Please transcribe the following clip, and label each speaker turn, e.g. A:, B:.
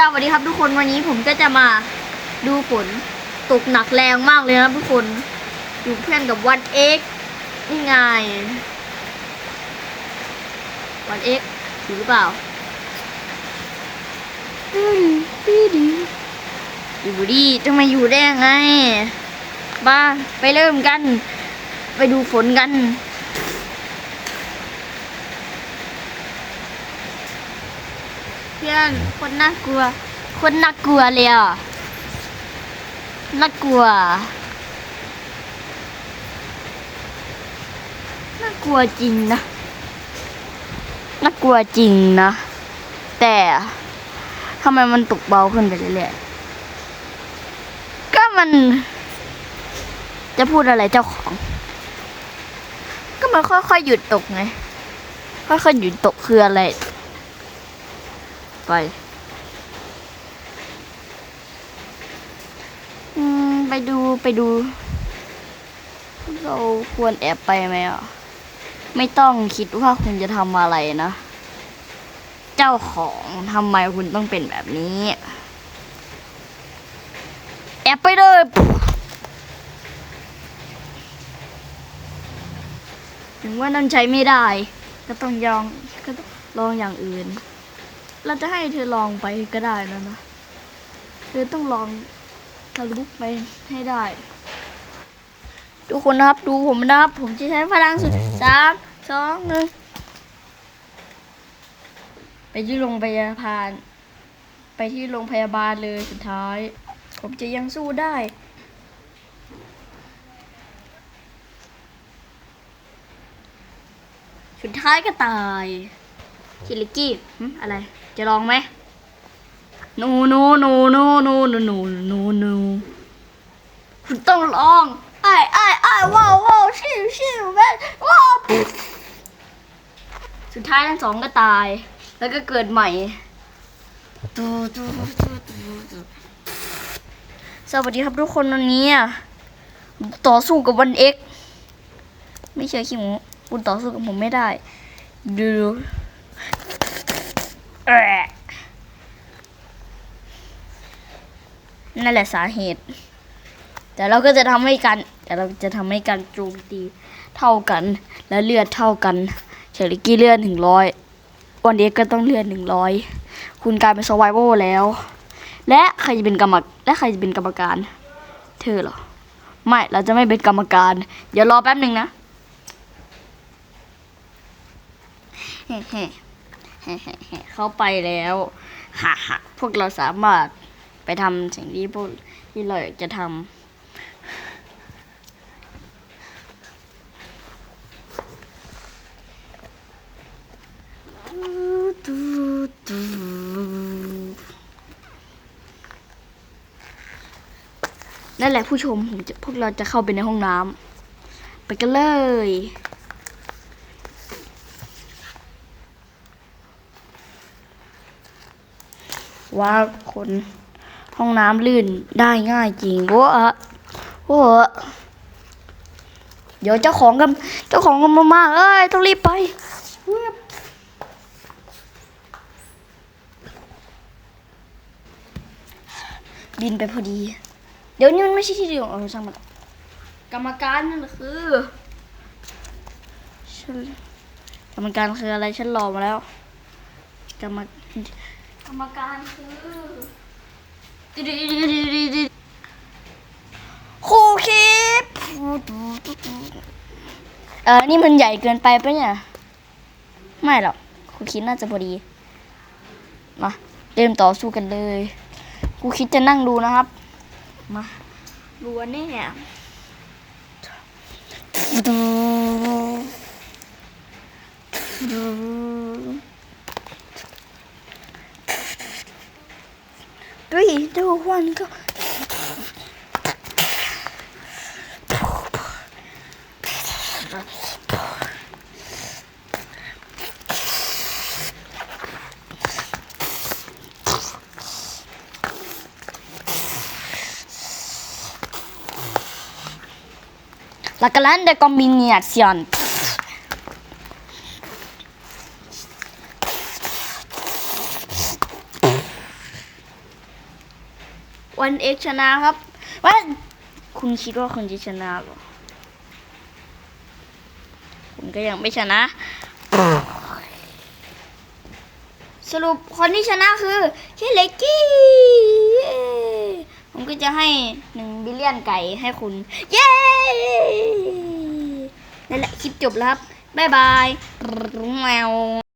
A: สวัสดีครับทุกคนวันนี้ผมก็จะมาดูฝนตกหนักแรงมากเลยนะครับทุกคนอยู่เพื่อนกับวันเอ็กนี่ไงวันเอ็กถือหรือเปล่าดีดีอยู่ดีจะมาอยู่ได้ยังไงบ้าไปเริ่มกัน ไปดูฝนกัน เพื่อนคนน่ากลัว คนน่ากลัวเลยอะน่ากลัวน่ากลัวจริงนะน่ากลัวจริงนะ แต่ทำไมมันตกเบาขึ้นไปเรื่อยๆก็มัน จะพูดอะไรเจ้าของ ก็มันค่อยๆหยุดตกไงค่อยๆหยุดตกคืออะไร ไป อืม ไปดูไปดู เราควรแอบไปไหมอะ ไม่ต้องคิดว่าคุณจะทำอะไรนะ เจ้าของทำไมคุณต้องเป็นแบบนี้ แอบไปเลยถึงว่านั่นใช้ไม่ได้ ก็ต้องยองก็ต้องลองอย่างอื่น เราจะให้เธอลองไปก็ได้แล้วนะ เธอต้องลองทะลุไปให้ได้ ทุกคนนะครับดูผมนะครับ ผมจะใช้พลังสุดสามสองหนึ่งไปที่โรงพยาบาลไปที่โรงพยาบาลเลยสุดท้าย ผมจะยังสู้ได้สุดท้ายก็ตายคิลิกี้อะไร จะลองไหมโนโนโนโนโนโนโนโนโนคุณต้องลองไอ้ไอ้ไอ้ว้าวว้าวชิวชิวแม่ว้าวสุดท้ายทั้งสองก็ตาย แล้วก็เกิดใหม่ตูตูตูตูตูสวัสดีครับทุกคนวันนี้อะต่อสู้กับวันเอ็กไม่เชื่อขี้หมูคุณต่อสู้กับผมไม่ได้ดูแอะ นั่นแหละสาเหตุ แต่เราก็จะทำให้การแต่เราจะทำให้การโจมตีเท่ากัน และเลือดเท่ากันเชอริกี้เลือดหนึ่งร้อยวันเด็กก็ต้องเลือดหนึ่งร้อยคุณกลายเป็นสวายโวแล้ว และใครจะเป็นกรรมและใครจะเป็นกรรมการ เธอเหรอ ไม่เราจะไม่เป็นกรรมการเดี๋ยวรอแป๊บหนึ่งนะเฮ้ เข้าไปแล้วฮ่าฮ่าพวกเราสามารถไปทำสิ่งที่พวกที่เราอยากจะทำนั่นแหละผู้ชมผมจะพวกเราจะเข้าไปในห้องน้ำไปกันเลย ว่าคนห้องน้ำลื่นได้ง่ายจริงโว้อะโว้อะเดี๋ยวเจ้าของกันเจ้าของกันมามาเอ้ยต้องรีบไปบินไปพอดี เดี๋ยวนี้มันไม่ใช่ที่เดียวเอาช่างมันกรรมการนั่นคือฉันกรรมการคืออะไรฉันรอมาแล้วกรรมก รรมการคือครูคิปเออนี่มันใหญ่เกินไปปะเนี่ย ไม่หรอกครูคิดน่าจะพอดี มาเริ่มต่อสู้กันเลยครูคิดจะนั่งดูนะครับ มาดูอันนี้เนี่ย对，three, two, one, go. La gran de combinación. วันเอกชนะครับว่าคุณคิดว่าคุณจะชนะหรอคุณก็ยังไม่ชนะ สรุปคนที่ชนะคือเชเล็กกี้ผมก็จะให้หนึ่งบิลเลียนไก่ให้คุณ เย้นั่นแหละคลิปจบแล้วครับ บ๊ายบายแมว